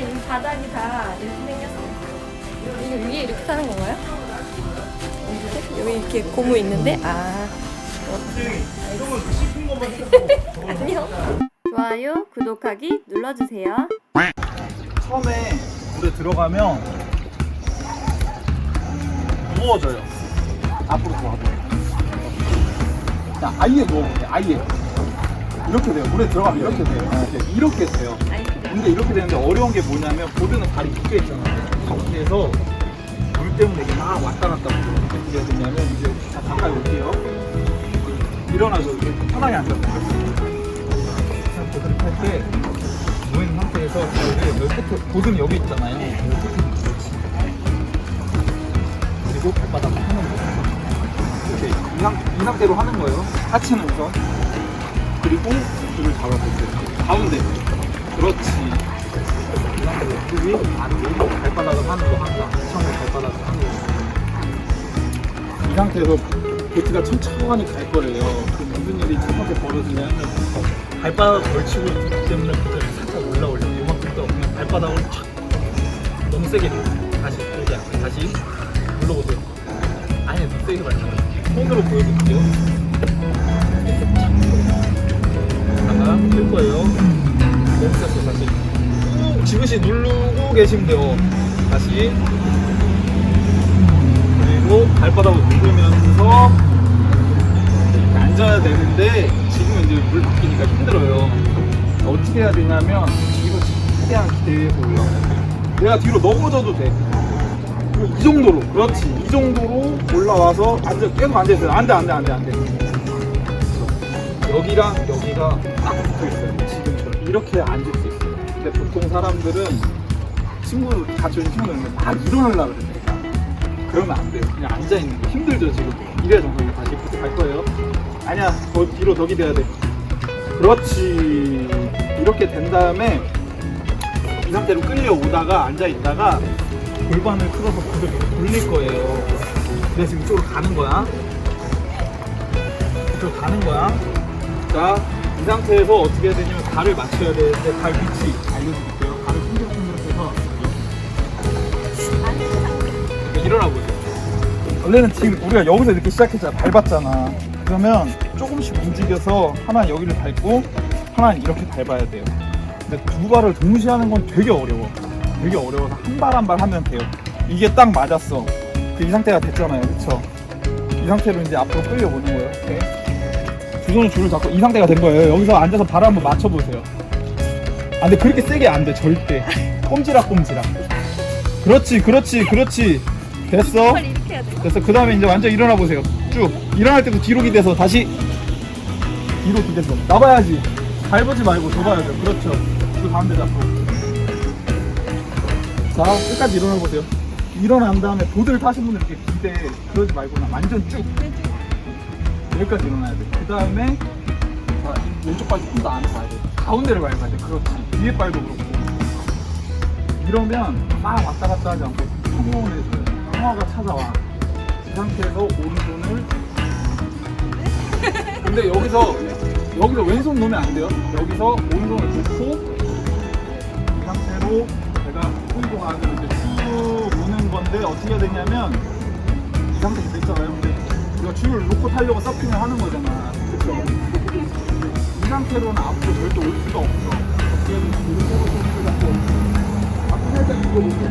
이 바닥이 다 이렇게 생겼어요. 위에 이렇게 타는 건가요? 여기 이렇게 고무 있는데 아 안녕. 좋아요, 구독하기 눌러주세요. 처음에 물에 들어가면 무거워져요. 앞으로. 자, 아예 누워보세요. 아예. 이렇게 돼요. 물에 들어가면 이렇게 돼요. 이렇게, 이렇게 돼요. 근데 이렇게 되는데 어려운 게 뭐냐면 보드는 발이 묶여 있잖아요. 그래서 물 때문에 이게 막 왔다 갔다 하고 어떻게 해야 되냐면 이제 자, 가까이 올게요. 일어나서 이렇게 편하게 앉아서 보드를 탈때 모인 상태에서 여기 끝에 보드는 여기 있잖아요. 그렇지. 그리고 발바닥을 하는 거예요. 이렇게 이, 상, 이 상태로 하는 거예요. 하체는 우선. 그리고 줄을 잡아보세요. 가운데. 그렇지. 그 발바닥을 하는 거 항상. 처음에 발바닥을 하는 거. 이 상태에서 보트가 천천히 갈 거예요. 그럼 무슨 일이 첫 번째 벌어지냐면 발바닥 걸치고 있기 때문에 보드를 살짝 올라올려. 이만큼 더 그냥 발바닥을 촥 너무 세게 다시 그게 약간 다시 눌러보세요. 아니 너무 세게 마. 손으로 보여드릴게요. 하나 뜰 거예요. 다시. 꾹 지그시 누르고 계시면 돼요. 다시 그리고 발바닥을 누르면서 이렇게 앉아야 되는데 지금은 이제 물 바뀌니까 힘들어요. 어떻게 해야 되냐면 뒤로 최대한 올라가야 돼. 내가 뒤로 넘어져도 돼. 이 정도로 그렇지 이 정도로 올라와서 앉아 계속 앉아 있어요. 안돼 안돼 안돼 안돼. 여기랑 여기가 딱 붙어 있어요. 지금처럼 이렇게 앉을 수 있어요. 근데 보통 사람들은 친구 같이 오는 친구들은 막 일어나려고. 내가. 그러면 안 돼요. 그냥 앉아 있는 게 힘들죠 지금. 이래야 정상이 다시 갈 거예요. 아니야, 더 뒤로 더 기대야 돼. 그렇지. 이렇게 된 다음에 이 상태로 끌려오다가 앉아 있다가 골반을 풀어서 그대로 돌릴 거예요. 내가 지금 이쪽으로 가는 거야. 이쪽으로 가는 거야. 자, 이 상태에서 어떻게 해야 되냐면 발을 맞춰야 되는데 발 위치 알려드릴게요. 발을 흔들흔들 해서 일어나 보세요. 원래는 지금 우리가 여기서 이렇게 시작했잖아. 밟았잖아. 그러면 조금씩 움직여서 하나 여기를 밟고 하나 이렇게 밟아야 돼요. 근데 두 발을 동시에 하는 건 되게 어려워. 되게 어려워서 한 발 한 발 하면 돼요. 이게 딱 맞았어. 그이 상태가 됐잖아요. 그쵸? 이 상태로 이제 앞으로 끌려오는 거예요. 이렇게. 두 손을 줄을 잡고 이 상태가 된 거예요. 여기서 앉아서 발을 한번 맞춰보세요. 아, 근데 그렇게 세게 안 돼, 절대. 꼼지락, 꼼지락. 그렇지, 그렇지, 그렇지. 됐어. 빨리 이렇게 해야 돼. 됐어. 그 다음에 이제 완전 일어나 보세요. 쭉. 일어날 때도 뒤로 기대서 다시 뒤로 기대서. 나봐야지. 밟지 말고 좁아야죠. 그렇죠. 그 가운데 잡고. 자, 끝까지 일어나 보세요. 일어난 다음에 보드를 타신 분들 이렇게 기대 그러지 말고 그냥 완전 쭉. 여기까지 일어나야 돼. 그 다음에 자, 이 왼쪽 발도 좀 더 안에 가야 돼. 가운데를 밟아야 돼. 그렇지. 뒤에 발도 그렇고. 이러면 막 왔다 갔다 하지 않고 평온을 해줘요. 평화가 찾아와. 이 상태에서 오른손을 근데 여기서 여기서 왼손 놓으면 안 돼요. 여기서 오른손을 놓고 이 상태로 제가 운동하는 이제 쭉 무는 건데 어떻게 해야 되냐면 이 상태에서 있잖아요. 근데 우리가 줄을 놓고 타려고 서핑을 하는 거잖아. 그쵸? 이 상태로는 앞으로 절대 올 수가 없어. 해야 되냐면 오른손을 잡고 앞으로 살짝 기울여보세요.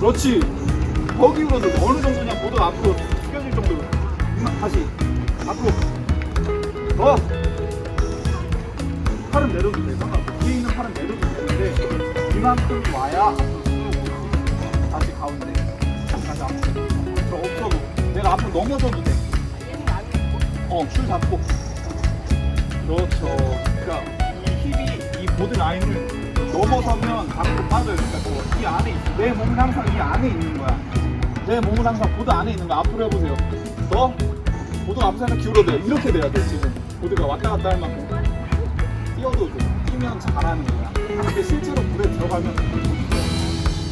그렇지. 더 기울어서 어느 정도냐 모두 앞으로 숙여질 정도로. 이만 다시 앞으로. 더. 팔은 내려도 돼. 상관없어. 뒤에 있는 팔은 내려도 되는데 이만큼 와야 앞으로 쭉 다시 가운데. 다시 앞으로. 저 없어도 내가 앞으로 넘어져도 돼. 어, 줄 잡고. 그렇죠. 그러니까 이 힙이 이 보드 라인을 넘어서면 밖으로 빠져요. 그러니까 뭐이 안에 있어. 내 몸은 항상 이 안에 있는 거야. 내 몸은 항상 보드 안에 있는 거야. 앞으로 해보세요. 더 보드가 앞으로 살짝 기울어져요. 이렇게 돼야 돼 지금. 보드가 왔다 갔다 할 만큼 뛰어도 돼. 뛰면 잘하는 거야. 근데 실제로 물에 들어가면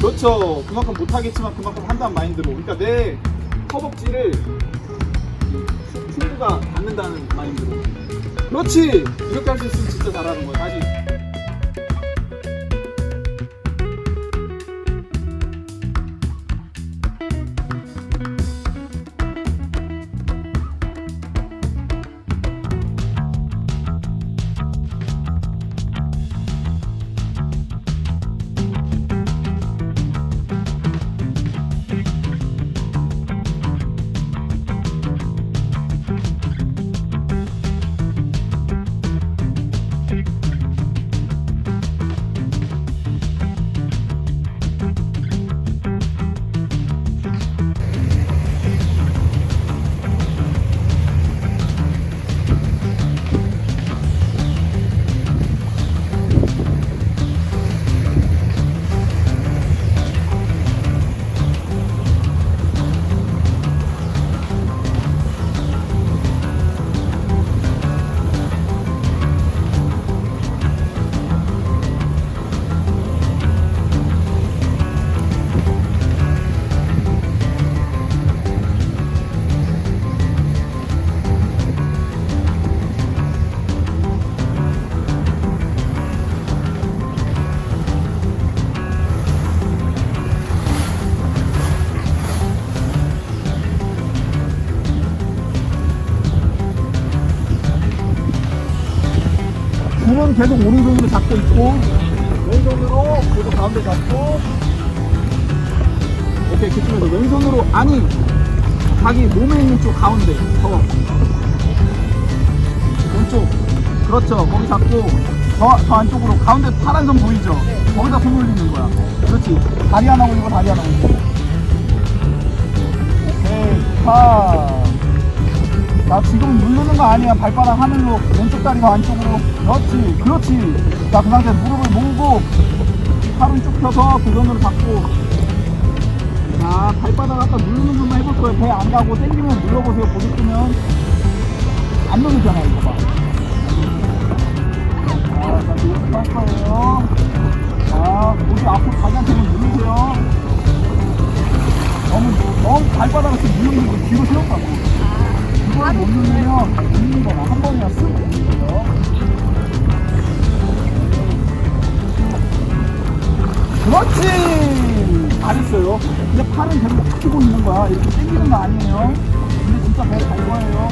그렇죠. 그만큼 못하겠지만 그만큼 한다는 마인드로. 그러니까 내 허벅지를 흉부가 닿는다는 마인드로. 그렇지. 이렇게 할 수 있으면 진짜 잘하는 거야. 다시. 줄은 계속 오른손으로 잡고 있고 왼손으로 계속 가운데 잡고. 오케이 그쪽에서 왼손으로 아니 자기 몸에 있는 쪽 가운데 더. 왼쪽. 그렇죠. 거기 잡고 더, 더 안쪽으로. 가운데 파란 선 보이죠? 거기다 손 올리는 거야. 그렇지. 다리 하나 올리고 다리 하나 올리고. 오케이. 파 자 지금 누르는 거 아니야. 발바닥 하늘로 왼쪽 다리 더 안쪽으로. 그렇지 그렇지. 자 그 상태 무릎을 모으고 팔은 쭉 펴서 두 손으로 잡고. 자 발바닥 아까 누르는 것만 해볼 거예요. 배 안 가고 당기면 눌러보세요. 보셨으면. 안 누르잖아요 이거 봐. 자, 자 이렇게 할 거예요. 자 모두 앞으로 가장처럼 누르세요. 너무 너무 발바닥을 좀 누르는 거 뒤로 세웠다고 없는데요. 있는 거나 한 번이나 쓰고 있고요. 그렇지! 잘했어요. 근데 팔은 계속 키고 있는 거야. 이렇게 당기는 거 아니에요. 근데 진짜 배잘 거예요.